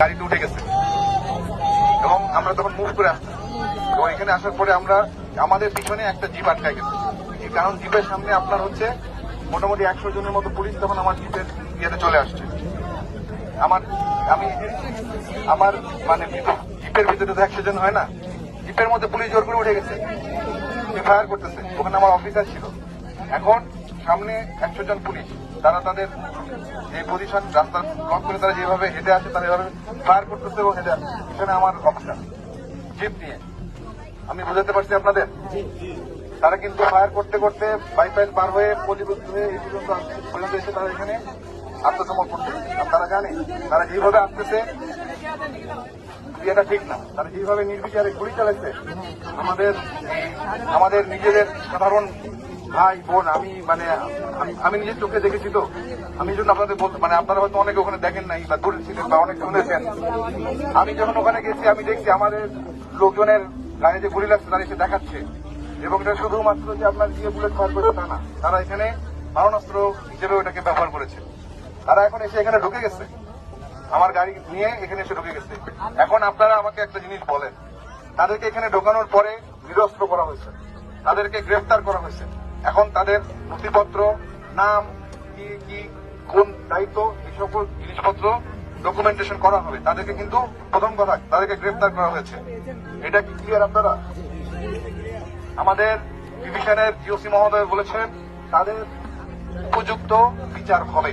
গাড়িতে উঠে গেছে। এবং আমরা তখন মুভ করে আসছি এবং এখানে আসার পরে আমরা আমাদের পিছনে একটা জিপ আটকায় গেছে। কারণ জিপের সামনে আপনার হচ্ছে মোটামুটি একশো জনের মতো পুলিশ তখন আমার জিপের ইয়েতে চলে আসছে। আমার, আমি, আমার মানে জিপের ভিতরে তো একশো জন হয় না। জিপের মধ্যে পুলিশ জোর করে উঠে গেছে। ফায়ার করতেছে। ওখানে আমার অফিসার ছিল। এখন সামনে একশো জন পুলিশ। তারা তাদের যে পজিশন রাস্তা ব্লক করে তারা যেভাবে হেঁটে আছে তারা এভাবে ফায়ার করতেছে এবং হেঁটে আসছে এখানে আমার অফিসার জিপ নিয়ে। আমি বোঝাতে পারছি আপনাদের? তারা কিন্তু ফায়ার করতে করতে বাইপাইল পার হয়ে পলিবুদ্ধ হয়ে এই পর্যন্ত পর্যন্ত এসে তারা এখানে আত্মসমর্পণ করছে। আর তারা জানে, তারা যেভাবে আসতেছে এটা ঠিক না। তারা যেভাবে নির্বিচারে গুলি চালাচ্ছে আমাদের আমাদের নিজেদের সাধারণ ভাই, বোন, আমি মানে আমি- নিজের চোখে দেখেছি তো। আমি জন্য আপনাদের বলতে মানে আপনারা হয়তো অনেকে ওখানে দেখেন নাই বা দূরে ছিলেন বা অনেক শুনেছেন। আমি যখন ওখানে গেছি, আমি দেখছি আমাদের লোকজনের গাড়ি যে গুলি লাগছে তারা এসে দেখাচ্ছে। এবং এটা শুধুমাত্র যে আপনার দিয়ে বুলেট ফায়ার করেছে তা না, তারা এখানে মারণাস্ত্র হিসেবে ওটাকে ব্যবহার করেছে। তারা এখন এসে এখানে ঢুকে গেছে। আমার গাড়ি নিয়ে এখানে এসে ঢুকে গেছে। এখন আপনারা আমাকে একটা জিনিস বলেন। তাদেরকে এখানে ঢোকানোর পরে নিরস্ত্র করা হয়েছে। তাদেরকে গ্রেফতার করা হয়েছে। এখন তাদের নথিপত্র, নাম, কি কি, কোন দায়িত্ব, এই সকল জিনিসপত্র ডকুমেন্টেশন করা হবে। তাদেরকে কিন্তু প্রথম কথা, তাদেরকে গ্রেফতার করা হয়েছে। এটা কি ক্লিয়ার আপনারা? আমাদের ডিভিশনের জিওসি মহোদয় বলেছেন, তাদের উপযুক্ত বিচার হবে।